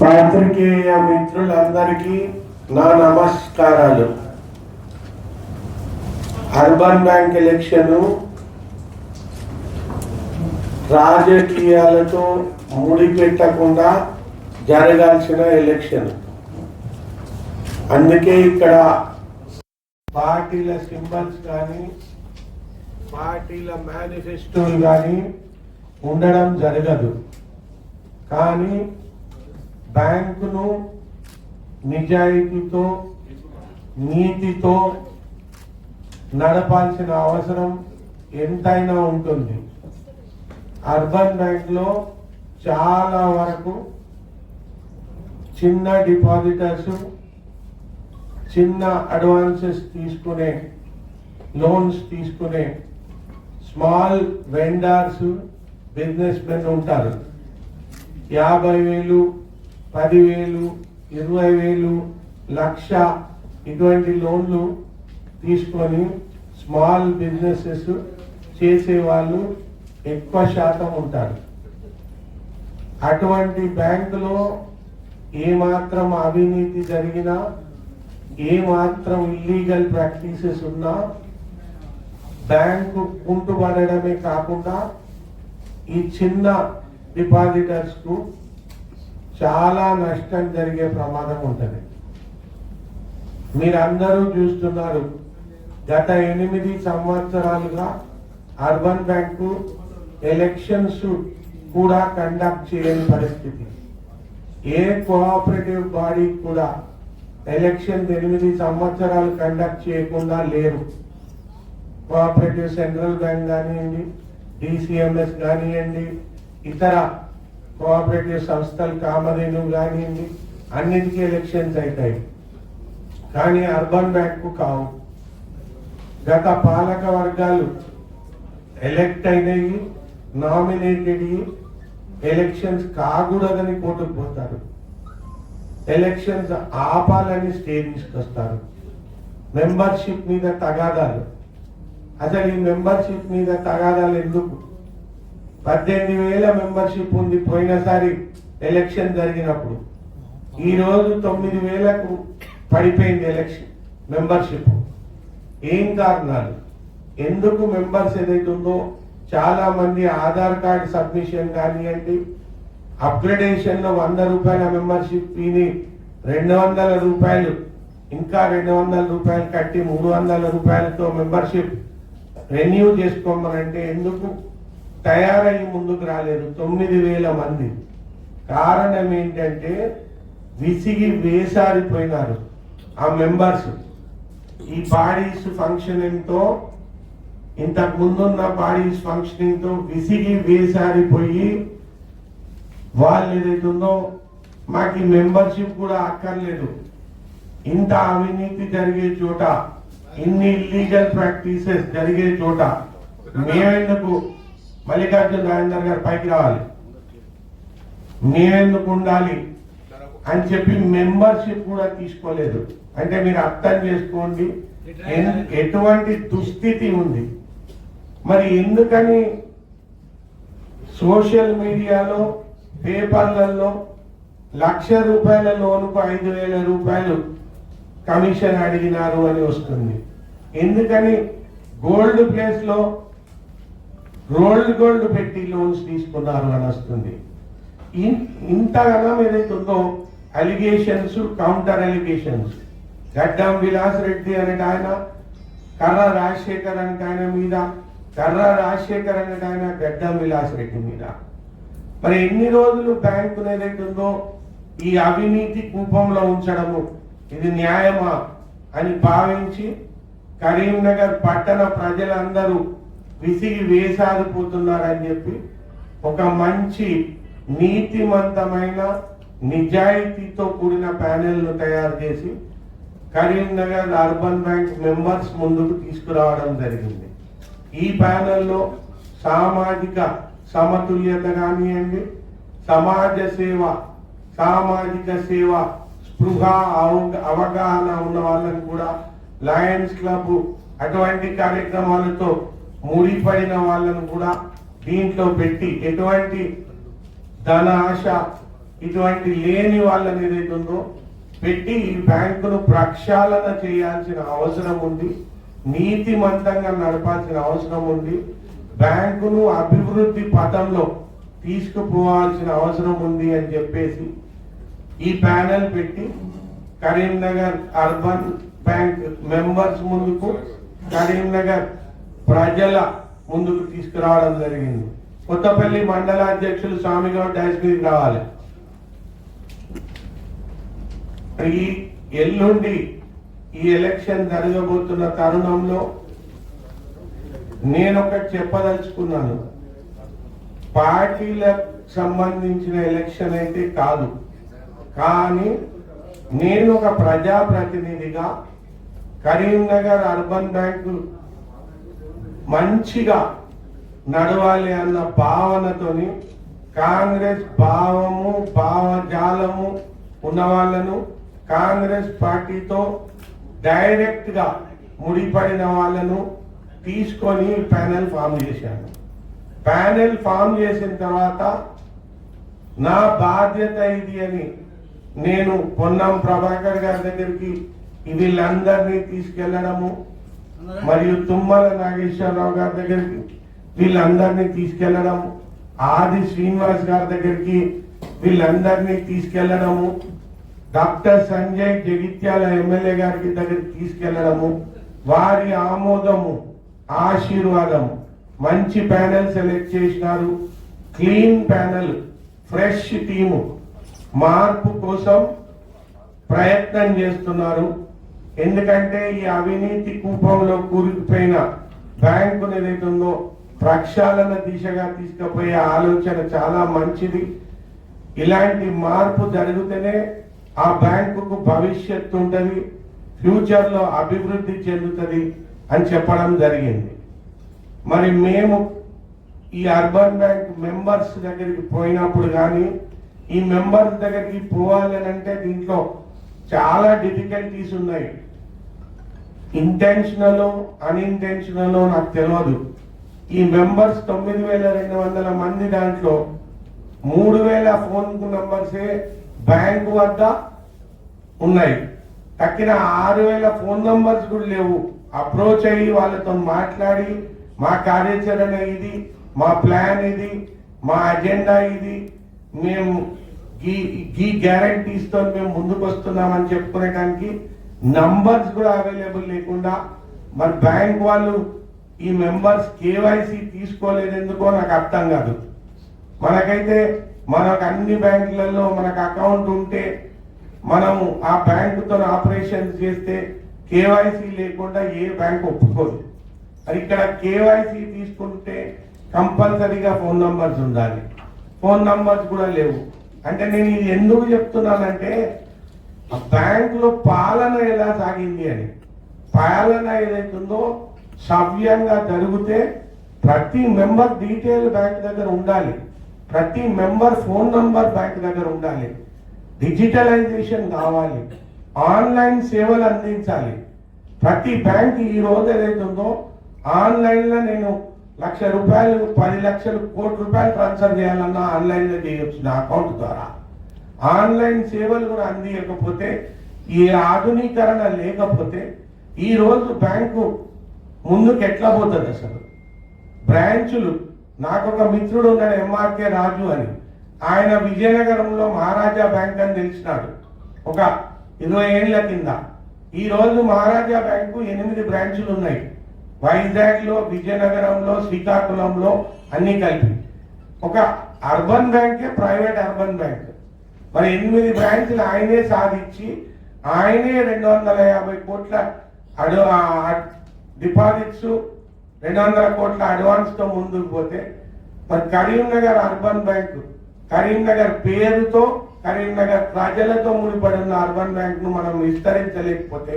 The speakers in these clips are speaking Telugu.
పాత్రికేయ మిత్రులందరికీ నా నమస్కారాలు. అర్బన్ బ్యాంక్ ఎలక్షను రాజకీయాలతో ముడిపెట్టకుండా జరగాల్సిన ఎలక్షన్. అందుకే ఇక్కడ పార్టీల సింబల్స్ కానీ పార్టీల మేనిఫెస్టోలు కానీ ఉండడం జరగదు. కానీ బ్యాంకును నిజాయితీతో నీతితో నడపాల్సిన అవసరం ఎంతైనా ఉంటుంది. అర్బన్ బ్యాంక్లో చాలా వరకు చిన్న డిపాజిటర్స్ చిన్న అడ్వాన్సెస్ తీసుకునే లోన్స్ తీసుకునే స్మాల్ వెండర్స్ బిజినెస్ మెన్ ఉంటారు. యాభై వేలు పదివేలు ఇరవై వేలు లక్ష ఇటువంటి లోన్లు తీసుకొని స్మాల్ బిజినెసెస్ చేసేవాళ్ళు ఎక్కువ శాతం ఉంటారు. అటువంటి బ్యాంకులో ఏమాత్రం అవినీతి జరిగినా ఏమాత్రం ఇల్లీగల్ ప్రాక్టీసెస్ ఉన్నా బ్యాంకు కుంటుపడడమే కాకుండా ఈ చిన్న డిపాజిటర్స్కు చాలా నష్టం జరిగే ప్రమాదం ఉంటుంది. మీరందరూ చూస్తున్నారు గత ఎనిమిది సంవత్సరాలుగా అర్బన్ బ్యాంకు ఎలక్షన్స్ కూడా కండక్ట్ చేయని పరిస్థితి. ఏ కోఆపరేటివ్ బాడీ కూడా ఎలక్షన్ ఎనిమిది సంవత్సరాలు కండక్ట్ చేయకుండా లేరు. కోఆపరేటివ్ సెంట్రల్ బ్యాంక్ కానివ్వండి డిసిఎంఎస్ కానివ్వండి ఇతర కోఆపరేటివ్ సంస్థలు కామధేను కానివ్వండి అన్నిటికీ ఎలక్షన్స్ అవుతాయి కానీ అర్బన్ బ్యాంకు కావు. గత పాలక వర్గాలు ఎలెక్ట్ అయినవి నామినేటెడ్ ఎలక్షన్స్ కాకూడదని కోర్టుకు పోతారు. ఎలక్షన్స్ ఆపాలని స్టే తీసుకొస్తారు. మెంబర్షిప్ మీద తగాదాలు. అసలు ఈ మెంబర్షిప్ మీద తగాదాలు ఎందుకు పద్దెనిమిది వేల మెంబర్షిప్ ఉంది పోయినసారి ఎలక్షన్ జరిగినప్పుడు. ఈ రోజు తొమ్మిది వేలకు పడిపోయింది ఎలక్షన్ మెంబర్షిప్. ఏం కారణాలు? ఎందుకు మెంబర్స్ ఏదైతే ఉందో చాలా మంది ఆధార్ కార్డ్ సబ్మిషన్ కానివ్వండి అప్గ్రేడేషన్లో వంద రూపాయల మెంబర్షిప్ ఫీని రెండు వందల రూపాయలు ఇంకా రెండు వందల రూపాయలు కట్టి మూడు వందల రూపాయలతో మెంబర్షిప్ రెన్యూ చేసుకోమనంటే ఎందుకు? తయారయ్యి ముందుకు రాలేదు తొమ్మిది వేల మంది. కారణం ఏంటంటే విసిగి వేసారిపోయినారు ఆ మెంబర్స్. ఈ బాడీస్ ఫంక్షనింగ్తో ఇంతకు ముందున్న బాడీస్ ఫంక్షనింగ్తో విసిగి వేసారిపోయి వాళ్ళు ఏదైతే ఉందో మాకు ఈ మెంబర్షిప్ కూడా అక్కర్లేదు. ఇంత అవినీతి జరిగే చోట ఇన్ని ఇల్లీగల్ ప్రాక్టీసెస్ జరిగే చోట మేమెందుకు మల్లికార్జున రాజేందర్ గారు పైకి రావాలి. మేమెందుకు ఉండాలి? అని చెప్పి మెంబర్షిప్ కూడా తీసుకోలేదు. అంటే మీరు అర్థం చేసుకోండి. ఎటువంటి దుస్థితి ఉంది? మరి ఎందుకని సోషల్ మీడియాలో పేపర్లలో లక్ష రూపాయల లోనుకు ఐదు వేల రూపాయలు కమిషన్ అడిగినారు అని వస్తుంది. ఎందుకని గోల్డ్ ప్లేస్లో రోల్డ్ గోల్డ్ పెట్టి లోన్స్ తీసుకున్నారు అని వస్తుంది. ఇన్- ఇంతగానం ఏదైతే ఉందో అలిగేషన్స్ కౌంటర్ అలిగేషన్స్. గడ్డం విలాస్ రెడ్డి అనే ఆయన కర్ర రాజశేఖర్ అనే ఆయన మీద కర్ర రాజశేఖర్ అనే ఆయన గడ్డం విలాస్ రెడ్డి మీద. మరి ఎన్ని రోజులు బ్యాంకు ఏదైతే ఉందో ఈ అవినీతి కూపంలో ఉంచడము ఇది న్యాయమా అని భావించి కరీంనగర్ పట్టణ ప్రజలందరూ విసిగి వేసారిపోతున్నారని చెప్పి ఒక మంచి నీతిమంతమైన నిజాయితీతో కూడిన ప్యానెల్ను తయారు చేసి కరీంనగర్ అర్బన్ బ్యాంక్ మెంబర్స్ ముందుకు తీసుకురావడం జరిగింది. ఈ ప్యానెల్లో సామాజిక సమతుల్యత కానివ్వండి సమాజ సేవ సామాజిక సేవ స్పృహ అవగాహన ఉన్న వాళ్ళని కూడా లయన్స్ క్లబ్ అటువంటి కార్యక్రమాలతో ముడిపడిన వాళ్ళను కూడా దీంట్లో పెట్టి ఎటువంటి ధన ఆశ ఇటువంటి లేని వాళ్ళని ఏదైతే ఉందో పెట్టి ఈ బ్యాంకును ప్రక్షాళన చేయాల్సిన అవసరం ఉంది. నీతిమంతంగా నడపాల్సిన అవసరం ఉంది. బ్యాంకును అభివృద్ధి పథంలో తీసుకుపోవాల్సిన అవసరం ఉంది అని చెప్పేసి ఈ ప్యానెల్ పెట్టి కరీంనగర్ అర్బన్ బ్యాంక్ మెంబర్స్ ముందుకు కరీంనగర్ ప్రజల ముందుకు తీసుకురావడం జరిగింది. కొత్తపల్లి మండల అధ్యక్షులు స్వామిగౌడ్ డాష్ రావాలి. ఈ ఎల్లుండి ఈ ఎలక్షన్ జరగబోతున్న తరుణంలో నేను ఒకటి చెప్పదలుచుకున్నాను. పార్టీలకు సంబంధించిన ఎలక్షన్ అయితే కాదు. కానీ నేను ఒక ప్రజాప్రతినిధిగా కరీంనగర్ అర్బన్ బ్యాంకు మంచిగా నడవాలి అన్న భావనతోని కాంగ్రెస్ భావము భావజాలము ఉన్న వాళ్ళను కాంగ్రెస్ పార్టీతో డైరెక్ట్గా ముడిపడిన వాళ్ళను తీసుకొని ప్యానెల్ ఫామ్ చేశాను ప్యానెల్ ఫామ్ చేసిన తర్వాత నా బాధ్యత ఇది అని నేను పొన్నం ప్రభాకర్ గారి దగ్గరికి వీళ్ళందరినీ తీసుకెళ్ళడము మరియు తుమ్మల నాగేశ్వరరావు గారి దగ్గరికి వీళ్ళందరినీ తీసుకెళ్ళడం ఆది శ్రీనివాస్ గారి దగ్గరికి వీళ్ళందరినీ తీసుకెళ్ళడము. డాక్టర్ సంజయ్ జగిత్యాల ఎమ్మెల్యే గారికి దగ్గరికి తీసుకెళ్ళడము. వారి ఆమోదము ఆశీర్వాదము. మంచి ప్యానెల్ సెలెక్ట్ చేసినారు. Clean panel fresh team. మార్పు కోసం ప్రయత్నం చేస్తున్నారు. ఎందుకంటే ఈ అవినీతి కూపంలో కూరుకుపోయిన బ్యాంకు ఏదైతే ఉందో ప్రక్షాళన దిశగా తీసుకుపోయే ఆలోచన చాలా మంచిది. ఇలాంటి మార్పు జరిగితేనే ఆ బ్యాంకుకు భవిష్యత్తు ఉంటుంది ఫ్యూచర్లో అభివృద్ధి చెందుతుంది అని చెప్పడం జరిగింది. మరి మేము ఈ అర్బన్ బ్యాంక్ మెంబర్స్ దగ్గరికి పోయినప్పుడు కానీ ఈ మెంబర్స్ దగ్గరికి పోవాలని అంటే దీంట్లో చాలా డిఫికల్టీస్ ఉన్నాయి. ఇంటెన్షనల్ అన్ఇంటెన్షనల్ నాకు తెలియదు ఈ మెంబర్స్ తొమ్మిది వేల రెండు వందల మంది దాంట్లో మూడు వేల ఫోన్ నంబర్సే బ్యాంకు వద్ద ఉన్నాయి. తక్కిన ఆరు వేల ఫోన్ నంబర్స్ కూడా లేవు. అప్రోచ్ అయ్యి వాళ్ళతో మాట్లాడి మా కార్యాచరణ ఇది మా ప్లాన్ ఇది మా అజెండా ఇది మేము ఈ ఈ గ్యారంటీస్ మేము ముందుకు వస్తున్నామని చెప్పుకునేటానికి నంబర్స్ కూడా అవైలబుల్ లేకుండా మరి బ్యాంక్ వాళ్ళు ఈ మెంబర్స్ కేవైసీ తీసుకోలేదు ఎందుకో నాకు అర్థం కాదు. మనకైతే మనకు అన్ని బ్యాంకులలో మనకు అకౌంట్ ఉంటే మనము ఆ బ్యాంకుతో ఆపరేషన్ చేస్తే కేవైసీ లేకుండా ఏ బ్యాంక్ ఒప్పుకోదు. మరి ఇక్కడ కేవైసీ తీసుకుంటే కంపల్సరీగా ఫోన్ నంబర్స్ ఉండాలి. ఫోన్ నంబర్స్ కూడా లేవు. అంటే నేను ఇది ఎందుకు చెప్తున్నానంటే బ్యాంకులో పాలన ఎలా సాగింది అని. పాలన ఏదైతుందో సవ్యంగా జరిగితే ప్రతి మెంబర్ డీటెయిల్ బ్యాంక్ దగ్గర ఉండాలి. ప్రతి మెంబర్ ఫోన్ నంబర్ బ్యాంక్ దగ్గర ఉండాలి. డిజిటలైజేషన్ కావాలి. ఆన్లైన్ సేవలు అందించాలి. ప్రతి బ్యాంక్ ఈ రోజు ఏదైతుందో ఆన్లైన్లో నేను లక్ష రూపాయలు పది లక్షలు కోటి రూపాయలు ట్రాన్స్ఫర్ చేయాలన్నా ఆన్లైన్లో చేయొచ్చు నా అకౌంట్ ద్వారా. ఆన్లైన్ సేవలు కూడా అందియకపోతే ఈ ఆధునీకరణ లేకపోతే ఈ రోజు బ్యాంకు ముందుకు ఎట్లా పోతుంది అసలు? బ్రాంచులు నాకు ఒక మిత్రుడు ఉన్నాడు ఎంఆర్కే రాజు అని. ఆయన విజయనగరంలో మహారాజా బ్యాంక్ అని తెలిసినాడు. ఒక ఇరవై ఏళ్ళ కింద. ఈ రోజు మహారాజా బ్యాంకు ఎనిమిది బ్రాంచులు ఉన్నాయి. వైజాగ్లో విజయనగరంలో శ్రీకాకుళంలో అన్ని కలిపి. ఒక అర్బన్ బ్యాంకే ప్రైవేట్ అర్బన్ బ్యాంక్. మరి ఎనిమిది బ్రాంచ్లు ఆయనే సాధించి ఆయనే రెండు వందల యాభై కోట్ల అడు డిపాజిట్స్ రెండు వందల కోట్ల అడ్వాన్స్తో ముందుకు పోతే మరి కరీంనగర్ అర్బన్ బ్యాంక్ కరీంనగర్ పేరుతో కరీంనగర్ ప్రజలతో ముడిపడి ఉన్న అర్బన్ బ్యాంక్ను మనం విస్తరించలేకపోతే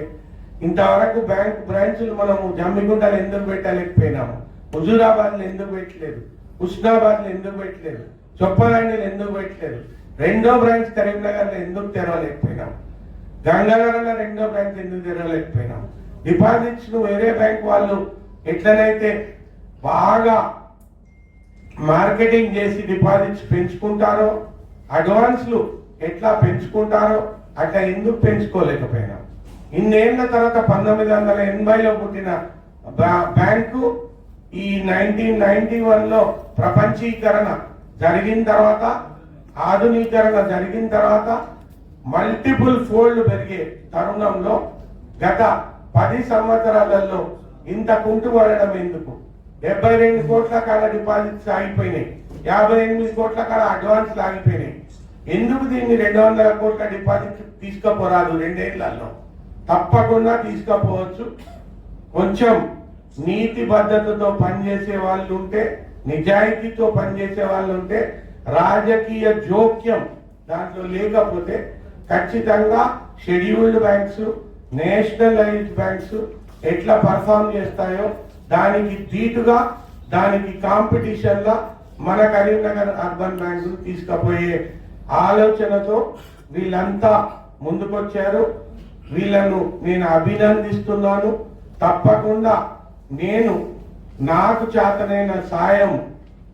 ఇంతవరకు బ్యాంక్ బ్రాంచ్లు మనము జమ్మిగుంటలు ఎందుకు పెట్టలేకపోయినాము? హుజూరాబాద్లు ఎందుకు పెట్టలేదు? హుస్నాబాద్లు ఎందుకు పెట్టలేదు? చొప్పరాణిలు ఎందుకు పెట్టలేదు? రెండో బ్రాంచ్ కరీంనగర్లో ఎందుకు తెరవలేకపోయినాం? గంగానగర్లో రెండో బ్రాంచ్ ఎందుకు తెరవలేకపోయినాం? డిపాజిట్స్ వేరే బ్యాంక్ వాళ్ళు ఎట్లనైతే బాగా మార్కెటింగ్ చేసి డిపాజిట్స్ పెంచుకుంటారో అడ్వాన్స్లు ఎట్లా పెంచుకుంటారో అట్లా ఎందుకు పెంచుకోలేకపోయినా? ఇన్నేళ్ళ తర్వాత పంతొమ్మిది వందల ఎనభైలో పుట్టిన బ్యాంకు ఈ నైన్టీన్ నైన్టీ వన్లో ప్రపంచీకరణ జరిగిన తర్వాత ఆధునీకరణ జరిగిన తర్వాత మల్టిపుల్ ఫోల్డ్ పెరిగే తరుణంలో గత పది సంవత్సరాలలో ఇంత కుంటుపడడం ఎందుకు? డెబ్బై రెండు కోట్ల కాల డిపాజిట్స్ ఆగిపోయినాయి. యాభై ఎనిమిది కోట్ల కాడ అడ్వాన్స్ ఆగిపోయినాయి. ఎందుకు దీన్ని రెండు వందల కోట్ల డిపాజిట్ తీసుకుపోరాదు రెండేళ్ళలో? తప్పకుండా తీసుకుపోవచ్చు. కొంచెం నీతి పద్ధతితో పనిచేసే వాళ్ళు ఉంటే నిజాయితీతో పనిచేసే వాళ్ళు ఉంటే రాజకీయ జోక్యం దాంట్లో లేకపోతే ఖచ్చితంగా షెడ్యూల్డ్ బ్యాంక్స్ నేషనలైజ్డ్ బ్యాంక్స్ ఎట్లా పర్ఫామ్ చేస్తాయో దానికి దీటుగా దానికి కాంపిటీషన్గా మన కరీంనగర్ అర్బన్ బ్యాంకు తీసుకుపోయే ఆలోచనతో వీళ్ళంతా ముందుకొచ్చారు. వీళ్ళను నేను అభినందిస్తున్నాను. తప్పకుండా నేను నాకు చేతనైన సాయం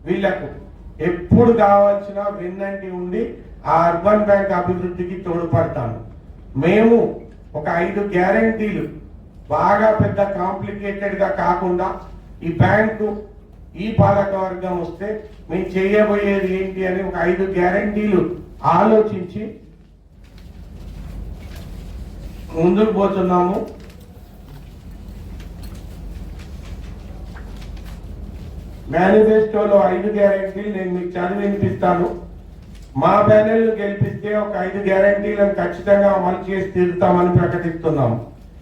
వీళ్ళకు ఎప్పుడు కావాల్సిన విన్నంటి ఉండి ఆ అర్బన్ బ్యాంక్ అభివృద్ధికి తోడ్పడతాను మేము ఒక ఐదు గ్యారంటీలు బాగా పెద్ద కాంప్లికేటెడ్గా కాకుండా ఈ బ్యాంకు ఈ పాలకవర్గం వస్తే మేము చేయబోయేది ఏంటి అని ఒక ఐదు గ్యారంటీలు ఆలోచించి ముందుకు పోతున్నాము. మేనిఫెస్టోలో ఐదు గ్యారంటీలు నేను మీకు చదివి వినిపిస్తాను. మా ప్యానెల్ గెలిపిస్తే ఒక ఐదు గ్యారంటీలను ఖచ్చితంగా అమలు చేసి తీరుతామని ప్రకటిస్తున్నాము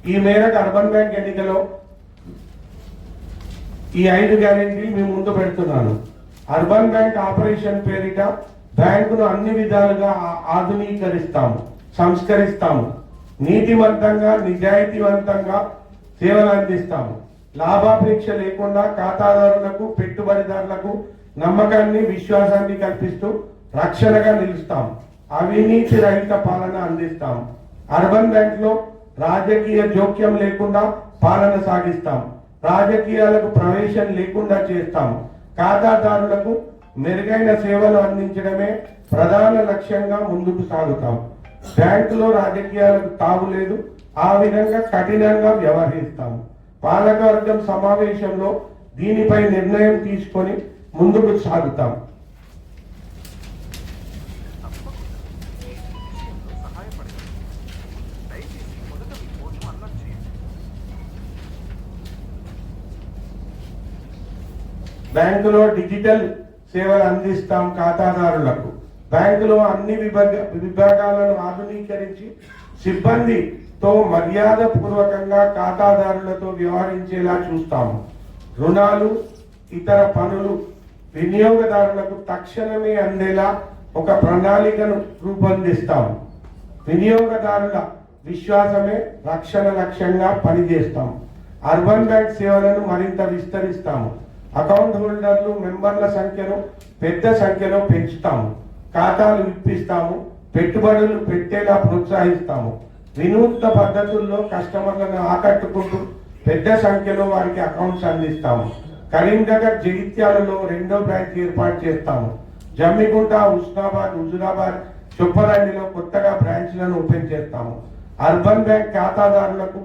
ఈ మేరకు అర్బన్ బ్యాంక్ ఎన్నికలో ఈ ఐదు గ్యారంటీలు మీ ముందు పెడుతున్నాను. అర్బన్ బ్యాంక్ ఆపరేషన్ పేరిట బ్యాంకును అన్ని విధాలుగా ఆధునీకరిస్తాము సంస్కరిస్తాము. నీతివంతంగా నిజాయితీవంతంగా సేవలు అందిస్తాము. లాభాపేక్ష లేకుండా ఖాతాదారులకు పెట్టుబడిదారులకు నమ్మకాన్ని విశ్వాసాన్ని కల్పిస్తూ రక్షణగా నిలుస్తాం. అవినీతి రహిత పాలన అందిస్తాం. అర్బన్ బ్యాంక్లో రాజకీయ జోక్యం లేకుండా పాలన సాగిస్తాం. రాజకీయాలకు ప్రవేశం లేకుండా చేస్తాం. ఖాతాదారులకు మెరుగైన సేవలు అందించడమే ప్రధాన లక్ష్యంగా ముందుకు సాగుతాం. బ్యాంకులో రాజకీయాలకు తావు లేదు. ఆ విధంగా కఠినంగా వ్యవహరిస్తాం. పాలకవర్గం సమావేశంలో దీనిపై నిర్ణయం తీసుకొని ముందుకు సాగుతాం. బ్యాంకులో డిజిటల్ సేవలు అందిస్తాం ఖాతాదారులకు. బ్యాంకులో అన్ని విభాగ విభాగాలను ఆధునీకరించి తో మర్యాద పూర్వకంగా ఖాతాదారులతో వ్యవహరించేలా చూస్తాము. రుణాలు ఇతర పనులు వినియోగదారులకు తక్షణమే అందేలా ఒక ప్రణాళికను రూపొందిస్తాము. వినియోగదారుల విశ్వాసమే రక్షణ లక్ష్యంగా పనిచేస్తాం అర్బన్ బ్యాంక్ సేవలను మరింత విస్తరిస్తాము. అకౌంట్ హోల్డర్లు మెంబర్ల సంఖ్యను పెద్ద సంఖ్యలో పెంచుతాము. ఖాతాలు ఇప్పిస్తాము. పెట్టుబడులు పెట్టేలా ప్రోత్సహిస్తాము. వినూత్న పద్ధతుల్లో కస్టమర్లను ఆకట్టుకుంటూ పెద్ద సంఖ్యలో వారికి అకౌంట్స్ అందిస్తాము. కరీంనగర్ జగిత్యాలలో రెండో బ్యాంక్ ఏర్పాటు చేస్తాము. జమ్మిగుంట హుస్నాబాద్ హుజురాబాద్ చొప్పదండిలో కొత్తగా బ్రాంచ్లను ఓపెన్ చేస్తాము. అర్బన్ బ్యాంక్ ఖాతాదారులకు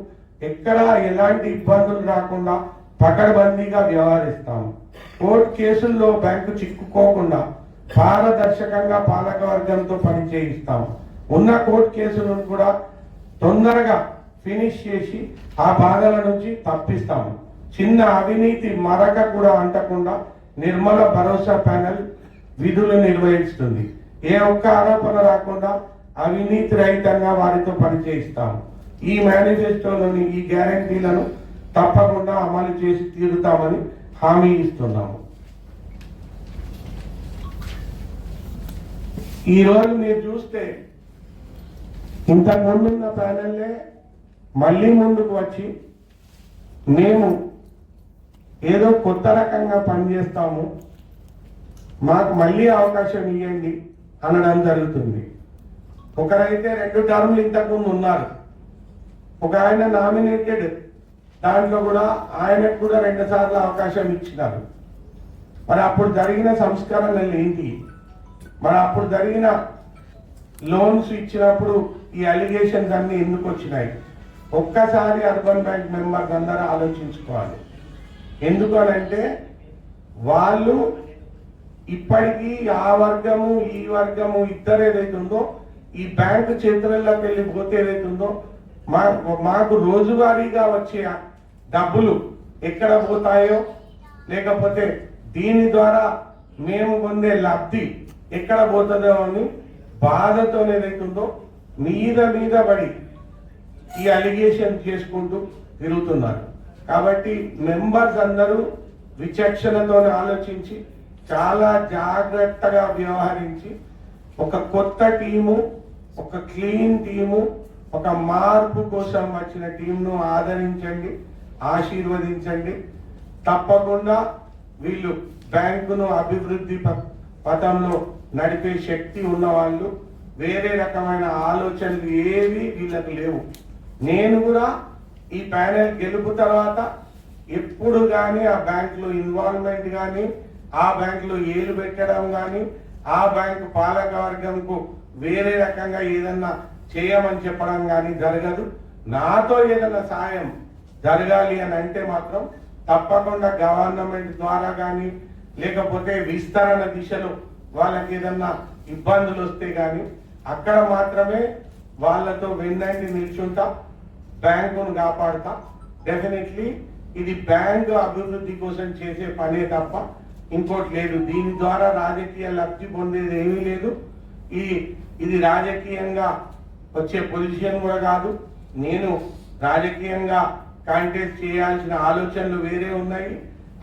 ఎక్కడా ఎలాంటి ఇబ్బందులు రాకుండా పకడ్బందీగా వ్యవహరిస్తాము. కోర్టు కేసుల్లో బ్యాంకు చిక్కుకోకుండా పారదర్శకంగా పాలకవర్గంతో పనిచేయిస్తాము. ఉన్న కోర్టు కేసులను కూడా తొందరగా ఫినిష్ చేసి ఆ బాధల నుంచి తప్పిస్తాము. చిన్న అవినీతి మరక కూడా అంటకుండా నిర్మల భరోసా ప్యానెల్ విధులు నిర్వహిస్తుంది. ఏ ఒక్క ఆరోపణ రాకుండా అవినీతి రహితంగా వారితో పనిచేయిస్తాము. ఈ మేనిఫెస్టోలోని ఈ గ్యారంటీలను తప్పకుండా అమలు చేసి తీరుతామని హామీ ఇస్తున్నాము. ఈ రోజు మీరు చూస్తే ఇంతకు ముందున్న ప్యానెల్లే మళ్ళీ ముందుకు వచ్చి మేము ఏదో కొత్త రకంగా పనిచేస్తాము మాకు మళ్ళీ అవకాశం ఇవ్వండి అనడం జరుగుతుంది. ఒకరైతే రెండు టర్ములు ఇంతకుముందు ఉన్నారు. ఒక ఆయన నామినేటెడ్ దాంట్లో కూడా ఆయనకు కూడా రెండు సార్లు అవకాశం ఇచ్చినారు. మరి అప్పుడు జరిగిన సంస్కరణలు ఏంటి? మరి అప్పుడు జరిగిన లోన్స్ ఇచ్చినప్పుడు ఈ అలిగేషన్స్ అన్ని ఎందుకు వచ్చినాయి? ఒక్కసారి అర్బన్ బ్యాంక్ మెంబర్స్ అందరూ ఆలోచించుకోవాలి. ఎందుకు అంటే వాళ్ళు ఇప్పటికీ ఆ వర్గము ఈ వర్గము ఇద్దరు ఏదైతే ఉందో ఈ బ్యాంకు చేతులలోకి వెళ్ళిపోతే ఏదైతే ఉందో మా మాకు రోజువారీగా వచ్చే డబ్బులు ఎక్కడ పోతాయో లేకపోతే దీని ద్వారా మేము పొందే లబ్ధి ఎక్కడ పోతుందో అని బాధతో ఏదైతే ఉందో మీద మీద పడి ఈ అలిగేషన్ చేసుకుంటూ తిరుగుతున్నారు. కాబట్టి మెంబర్స్ అందరూ విచక్షణతో ఆలోచించి చాలా జాగ్రత్తగా వ్యవహరించి ఒక కొత్త టీము ఒక క్లీన్ టీము ఒక మార్పు కోసం వచ్చిన టీంను ఆదరించండి ఆశీర్వదించండి. తప్పకుండా వీళ్ళు బ్యాంకును అభివృద్ధి ప- పథంలో నడిపే శక్తి ఉన్న వాళ్ళు వేరే రకమైన ఆలోచనలు ఏవి వీళ్ళకి లేవు. నేను కూడా ఈ ప్యానెల్ గెలుపు తర్వాత ఎప్పుడు కానీ ఆ బ్యాంకులో ఇన్వాల్వ్మెంట్ కానీ ఆ బ్యాంకులో ఏలు పెట్టడం కానీ ఆ బ్యాంకు పాలక వర్గంకు వేరే రకంగా ఏదన్నా చేయమని చెప్పడం కానీ జరగదు. నాతో ఏదైనా సాయం జరగాలి అని అంటే మాత్రం తప్పకుండా గవర్నమెంట్ ద్వారా కానీ లేకపోతే విస్తరణ దిశలో వాళ్ళకి ఏదన్నా ఇబ్బందులు వస్తే కానీ అక్కడ మాత్రమే వాళ్ళతో వెన్నంటి నిల్చుంటా బ్యాంకును కాపాడుతా. డెఫినెట్లీ ఇది బ్యాంకు అభివృద్ధి కోసం చేసే పనే తప్ప ఇంకోటి లేదు. దీని ద్వారా రాజకీయ లబ్ధి పొందేది ఏమీ లేదు. ఈ ఇది రాజకీయంగా వచ్చే పొజిషన్ కూడా కాదు. నేను రాజకీయంగా కాంటెస్ట్ చేయాల్సిన ఆలోచనలు వేరే ఉన్నాయి.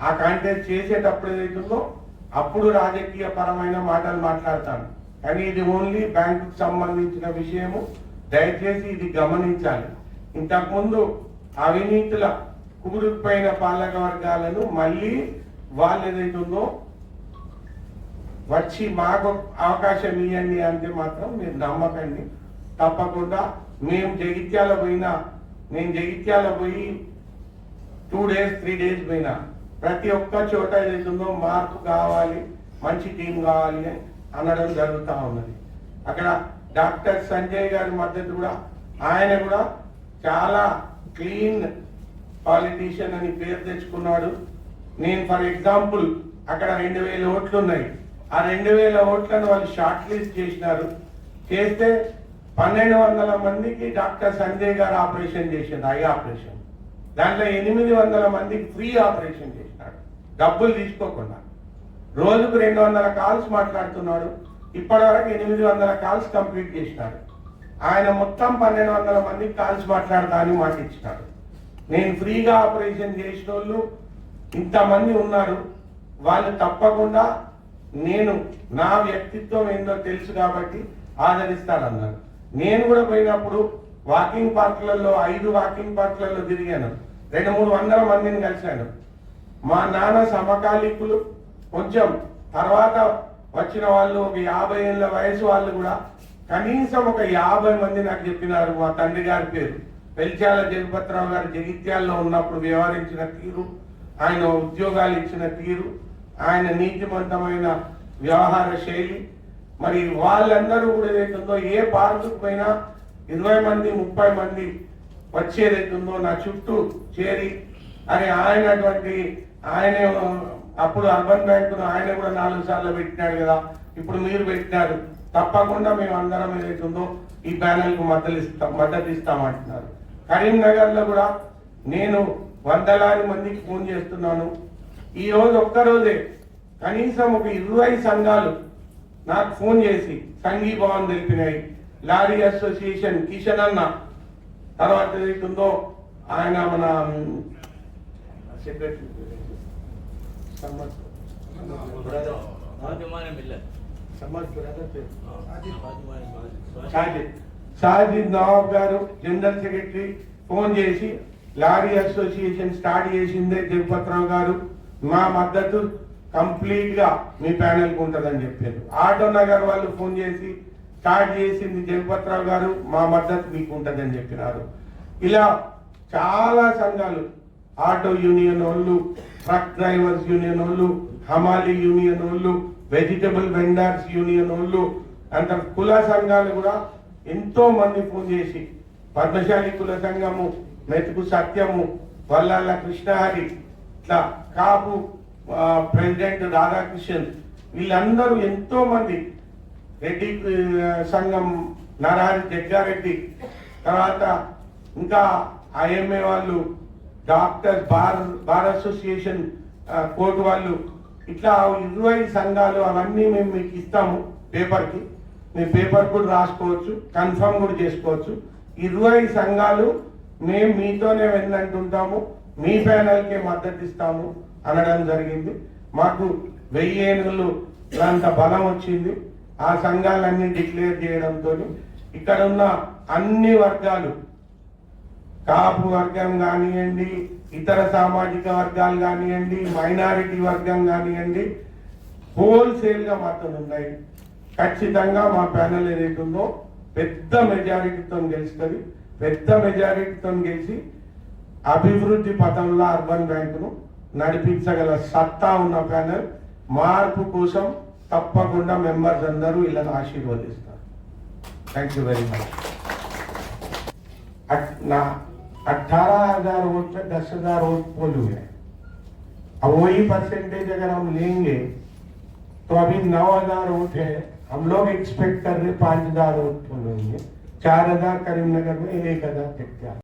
ఆ కాంటెస్ట్ చేసేటప్పుడు ఏదైతుందో అప్పుడు రాజకీయ పరమైన మాటలు మాట్లాడతాను. కానీ ఇది ఓన్లీ బ్యాంకుకు సంబంధించిన విషయము. దయచేసి ఇది గమనించాలి. ఇంతకుముందు అవినీతుల కూరుకుపోయిన పాలక వర్గాలను మళ్ళీ వాళ్ళు ఏదైతుందో వచ్చి మాకు అవకాశం ఇవ్వండి అంటే మాత్రం మీరు నమ్మకండి. తప్పకుండా మేము జగిత్యాల పోయినా నేను జగిత్యాల పోయి టూ డేస్ త్రీ డేస్ పోయినా ప్రతి ఒక్క చోట ఏదైతుందో మార్పు కావాలి మంచి టీం కావాలి అని అనడం జరుగుతూ ఉన్నది. అక్కడ డాక్టర్ సంజయ్ గారి మద్దతు కూడా ఆయన కూడా చాలా క్లీన్ పాలిటీషియన్ అని పేరు తెచ్చుకున్నాడు. నేను ఫర్ ఎగ్జాంపుల్ అక్కడ రెండు వేల ఓట్లు ఉన్నాయి. ఆ రెండు వేల ఓట్లను వాళ్ళు షార్ట్ లిస్ట్ చేసినారు. చేస్తే పన్నెండు వందల మందికి డాక్టర్ సంజయ్ గారు ఆపరేషన్ చేసిండు ఐ ఆపరేషన్. దాంట్లో ఎనిమిది వందల మందికి ఫ్రీ ఆపరేషన్ చేసినాడు. డబ్బులు తీసుకోకుండా. రోజుకు రెండు వందల కాల్స్ మాట్లాడుతున్నాడు. ఇప్పటివరకు ఎనిమిది వందల కాల్స్ కంప్లీట్ చేసినాడు. ఆయన మొత్తం పన్నెండు వందల మందికి కాల్స్ మాట్లాడతా అని మాట ఇచ్చినాడు. నేను ఫ్రీగా ఆపరేషన్ చేసిన వాళ్ళు ఇంతమంది ఉన్నారు. వాళ్ళు తప్పకుండా నేను నా వ్యక్తిత్వం ఏందో తెలుసు కాబట్టి ఆదరిస్తారన్నారు. నేను కూడా పోయినప్పుడు వాకింగ్ పార్కులలో ఐదు వాకింగ్ పార్కులలో తిరిగాను. రెండు మూడు వందల మందిని కలిశాను. మా నాన్న సమకాలీకులు కొంచెం తర్వాత వచ్చిన వాళ్ళు ఒక యాభై ఏళ్ళ వయసు వాళ్ళు కూడా కనీసం ఒక యాభై మంది నాకు చెప్పినారు మా తండ్రి గారి పేరు. పెల్చాల జగపతిరావు గారు జగిత్యాల్లో ఉన్నప్పుడు వ్యవహరించిన తీరు ఆయన ఉద్యోగాలు ఇచ్చిన తీరు ఆయన నీతివంతమైన వ్యవహార శైలి. మరి వాళ్ళందరూ కూడా ఏదైతుందో ఏ పార్కుకు పోయినా ఇరవై మంది ముప్పై మంది వచ్చేదైతుందో నా చుట్టూ చేరి అని ఆయనటువంటి ఆయన అప్పుడు అర్బన్ బ్యాంకును ఆయన కూడా నాలుగు సార్లు పెట్టినాడు కదా ఇప్పుడు మీరు పెట్టినారు. తప్పకుండా మేము అందరం ఏదైతుందో ఈ ప్యానెల్కు మద్దతు ఇస్తాం మద్దతు ఇస్తామంటున్నారు. కరీంనగర్లో కూడా నేను వందలాది మందికి ఫోన్ చేస్తున్నాను. ఈ రోజు ఒక్క రోజే కనీసం ఒక ఇరవై సంఘాలు నాకు ఫోన్ చేసి సంఘీభావం తెలిపినాయి. లారీ అసోసియేషన్ కిషన్ అన్న తర్వాత ఏదైతుందో ఆయన మన సెక్రటరీ షాజిద్. నవాబ్ గారు జనరల్ సెక్రటరీ ఫోన్ చేసి లారీ అసోసియేషన్ స్టార్ట్ చేసిందే జగపతిరావు గారు. మా మద్దతు కంప్లీట్గా మీ ప్యానెల్కు ఉంటదని చెప్పారు. ఆటో నగర్ వాళ్ళు ఫోన్ చేసి స్టార్ట్ చేసింది జగపతిరావు గారు మా మద్దతు మీకు ఉంటదని చెప్పినారు. ఇలా చాలా సంఘాలు ఆటో యూనియన్ వాళ్ళు ట్రక్ డ్రైవర్స్ యూనియన్ వాళ్ళు హమాలి యూనియన్ వాళ్ళు వెజిటబుల్ వెండర్స్ యూనియన్ వాళ్ళు అంత కుల సంఘాలు కూడా ఎంతో మంది ఫోన్ చేసి పద్మశాలి కుల సంఘము మెతుకు సత్యము వల్లాల కృష్ణహరి ఇట్లా కాపు ప్రెసిడెంట్ రాధాకృష్ణన్ వీళ్ళందరూ ఎంతో మంది రెడ్డి సంఘం నరహరి జగ్గారెడ్డి తర్వాత ఇంకా ఐఎంఏ వాళ్ళు doctor bar bar association court వాళ్ళు ఇట్లా ఇరవై సంఘాలు అవన్నీ మేము మీకు ఇస్తాము పేపర్కి. మీ పేపర్ కూడా రాసుకోవచ్చు కన్ఫర్మ్ కూడా చేసుకోవచ్చు. ఇరవై సంఘాలు మేము మీతోనే వెళ్ళంటుంటాము మీ ప్యానల్కే మద్దతు ఇస్తాము అనడం జరిగింది. మాకు వెయ్యి ఏనుగులు అంత బలం వచ్చింది. ఆ సంఘాలన్నీ డిక్లేర్ చేయడంతో ఇక్కడ ఉన్న అన్ని వర్గాలు కాపు వర్గం కానివ్వండి ఇతర సామాజిక వర్గాలు కానివ్వండి మైనారిటీ వర్గం కానివ్వండి హోల్సేల్గా మాత్రం ఉన్నాయి ఖచ్చితంగా మా ప్యానల్ ఏదైతే ఉందో పెద్ద మెజారిటీతో గెలుస్తుంది. పెద్ద మెజారిటీతో గెలిచి అభివృద్ధి పథంలో అర్బన్ బ్యాంకును నడిపించగల సత్తా ఉన్న ప్యానల్ మార్పు కోసం తప్పకుండా మెంబర్స్ అందరూ ఇలా ఆశీర్వదిస్తారు. థ్యాంక్ యూ వెరీ మచ్ నా अट्ठारह हज़ार वोट में दस हज़ार वोट पोल हुए। अब वही परसेंटेज अगर हम लेंगे तो अभी नौ हज़ार वोट है। हम लोग एक्सपेक्ट कर रहे पाँच हज़ार वोट पोल होंगे। चार हज़ार करीमनगर में एक हज़ार